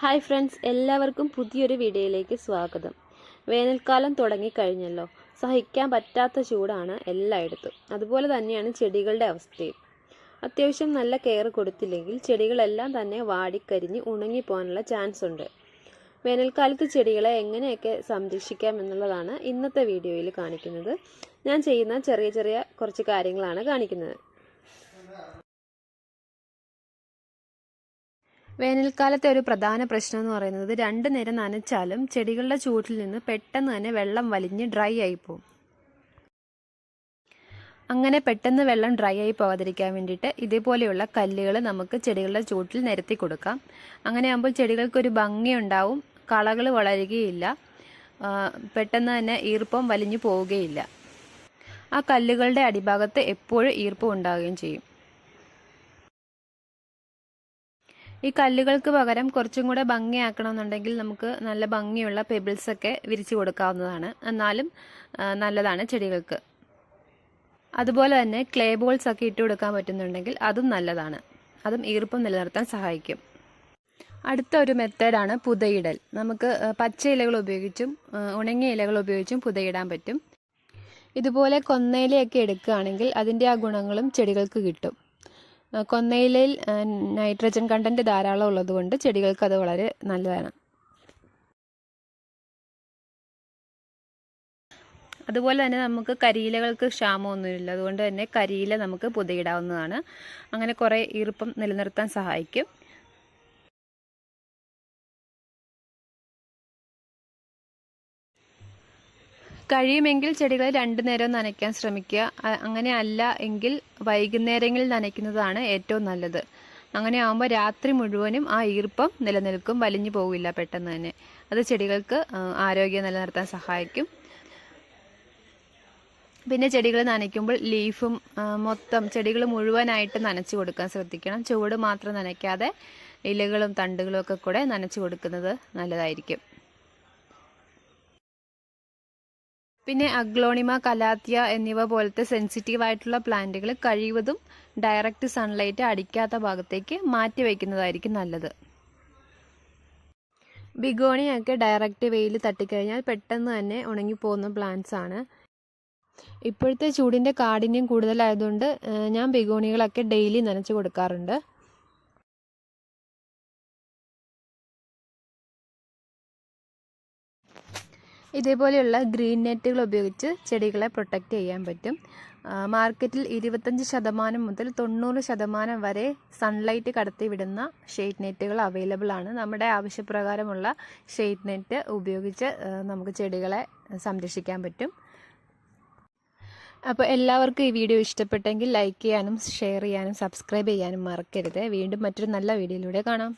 Hi friends എല്ലാവർക്കും പുതിയൊരു വീഡിയോയിലേക്ക് സ്വാഗതം. വേനൽക്കാലം തുടങ്ങിക്കഴിഞ്ഞല്ലോ. സഹിക്കാൻ പറ്റാത്ത ചൂടാണ് എല്ലായിടത്തും. അതുപോലെ തന്നെയാണ് ചെടികളുടെ അവസ്ഥയും. അത്യാവശ്യം നല്ല കെയർ കൊടുത്തില്ലെങ്കിൽ ചെടികളെല്ലാം തന്നെ വാടിക്കരിഞ്ഞ് ഉണങ്ങിപ്പോകാനുള്ള ചാൻസ് ഉണ്ട്. വേനൽക്കാലത്ത് ചെടികളെ എങ്ങനെയൊക്കെ സംരക്ഷിക്കാം എന്നുള്ളതാണ് ഇന്നത്തെ വീഡിയോയിൽ കാണിക്കുന്നത്. ഞാൻ ചെയ്യുന്ന ചെറിയ ചെറിയ കുറച്ച് കാര്യങ്ങളാണ് കാണിക്കുന്നത്. വേനൽക്കാലത്തെ ഒരു പ്രധാന പ്രശ്നം എന്ന് പറയുന്നത് രണ്ട് നേരം നനച്ചാലും ചെടികളുടെ ചൂട്ടിൽ നിന്ന് പെട്ടെന്ന് തന്നെ വെള്ളം വലിഞ്ഞ് ഡ്രൈ ആയി പോകും അങ്ങനെ പെട്ടെന്ന് വെള്ളം ഡ്രൈ ആയി പോകാതിരിക്കാൻ വേണ്ടിയിട്ട് ഇതേപോലെയുള്ള കല്ലുകൾ നമുക്ക് ചെടികളുടെ ചൂട്ടിൽ നിരത്തി കൊടുക്കാം. അങ്ങനെ ആകുമ്പോൾ ചെടികൾക്കൊരു ഭംഗിയുണ്ടാവും കളകൾ വളരുകയില്ല പെട്ടെന്ന് തന്നെ ഈർപ്പം വലിഞ്ഞു പോവുകയില്ല. ആ കല്ലുകളുടെ അടിഭാഗത്ത് എപ്പോഴും ഈർപ്പം ഉണ്ടാവുകയും ചെയ്യും. ഈ കല്ലുകൾക്ക് പകരം കുറച്ചും കൂടെ ഭംഗിയാക്കണമെന്നുണ്ടെങ്കിൽ നമുക്ക് നല്ല ഭംഗിയുള്ള പെബിൾസ് ഒക്കെ വിരിച്ചു കൊടുക്കാവുന്നതാണ്. എന്നാലും നല്ലതാണ് ചെടികൾക്ക്. അതുപോലെ തന്നെ ക്ലേ ബോൾസ് ഒക്കെ ഇട്ട് കൊടുക്കാൻ പറ്റുന്നുണ്ടെങ്കിൽ അതും നല്ലതാണ്. അതും ഈർപ്പം നിലനിർത്താൻ സഹായിക്കും. അടുത്ത ഒരു മെത്തേഡാണ് പുതയിടൽ. നമുക്ക് പച്ച ഇലകൾ ഉപയോഗിച്ചും ഉണങ്ങിയ ഇലകൾ ഉപയോഗിച്ചും പുതയിടാൻ പറ്റും. ഇതുപോലെ കൊന്നയിലയൊക്കെ എടുക്കുകയാണെങ്കിൽ അതിന്റെ ആ ഗുണങ്ങളും ചെടികൾക്ക് കിട്ടും. കൊന്നയിലയിൽ നൈട്രജൻ കണ്ടന്റ് ധാരാളം ഉള്ളതുകൊണ്ട് ചെടികൾക്ക് അത് വളരെ നല്ലതാണ്. അതുപോലെ തന്നെ നമുക്ക് കരിയിലകൾക്ക് ക്ഷാമമൊന്നുമില്ല. അതുകൊണ്ട് തന്നെ കരിയില നമുക്ക് പുതയിടാവുന്നതാണ്. അങ്ങനെ കുറേ ഈർപ്പം നിലനിർത്താൻ സഹായിക്കും. കഴിയുമെങ്കിൽ ചെടികളെ രണ്ടു നേരം നനയ്ക്കാൻ ശ്രമിക്കുക. അങ്ങനെ അല്ല എങ്കിൽ വൈകുന്നേരങ്ങളിൽ നനയ്ക്കുന്നതാണ് ഏറ്റവും നല്ലത്. അങ്ങനെ ആകുമ്പോൾ രാത്രി മുഴുവനും ആ ഈർപ്പം നിലനിൽക്കും വലിഞ്ഞു പോവില്ല പെട്ടെന്ന് തന്നെ. അത് ചെടികൾക്ക് ആരോഗ്യം നിലനിർത്താൻ സഹായിക്കും. പിന്നെ ചെടികൾ നനയ്ക്കുമ്പോൾ ലീഫും മൊത്തം ചെടികൾ മുഴുവനായിട്ട് നനച്ചു കൊടുക്കാൻ ശ്രദ്ധിക്കണം. ചുവട് മാത്രം നനയ്ക്കാതെ ഇലകളും തണ്ടുകളും ഒക്കെ കൂടെ നനച്ചു കൊടുക്കുന്നത് നല്ലതായിരിക്കും. പിന്നെ അഗ്ലോണിമ കലാത്തിയ എന്നിവ പോലത്തെ സെൻസിറ്റീവ് ആയിട്ടുള്ള പ്ലാന്റുകൾ കഴിവതും ഡയറക്റ്റ് സൺലൈറ്റ് അടിക്കാത്ത ഭാഗത്തേക്ക് മാറ്റി വയ്ക്കുന്നതായിരിക്കും നല്ലത്. ബിഗോണിയൊക്കെ ഡയറക്റ്റ് വെയിൽ തട്ടിക്കഴിഞ്ഞാൽ പെട്ടെന്ന് തന്നെ ഉണങ്ങിപ്പോകുന്ന പ്ലാന്റ്സ് ആണ്. ഇപ്പോഴത്തെ ചൂടിന്റെ കാഠിന്യം കൂടുതലായതുകൊണ്ട് ഞാൻ ബിഗോണികളൊക്കെ ഡെയിലി നനച്ച് കൊടുക്കാറുണ്ട്. ഇതേപോലെയുള്ള ഗ്രീൻ നെറ്റുകൾ ഉപയോഗിച്ച് ചെടികളെ പ്രൊട്ടക്റ്റ് ചെയ്യാൻ പറ്റും. മാർക്കറ്റിൽ ഇരുപത്തഞ്ച് ശതമാനം മുതൽ തൊണ്ണൂറ് ശതമാനം വരെ സൺലൈറ്റ് കടത്തിവിടുന്ന ഷെയ്ഡ് നെറ്റുകൾ അവൈലബിൾ ആണ്. നമ്മുടെ ആവശ്യപ്രകാരമുള്ള ഷെയ്ഡ് നെറ്റ് ഉപയോഗിച്ച് നമുക്ക് ചെടികളെ സംരക്ഷിക്കാൻ പറ്റും. അപ്പോൾ എല്ലാവർക്കും ഈ വീഡിയോ ഇഷ്ടപ്പെട്ടെങ്കിൽ ലൈക്ക് ചെയ്യാനും ഷെയർ ചെയ്യാനും സബ്സ്ക്രൈബ് ചെയ്യാനും മറക്കരുത്. വീണ്ടും മറ്റൊരു നല്ല വീഡിയോയിലൂടെ കാണാം.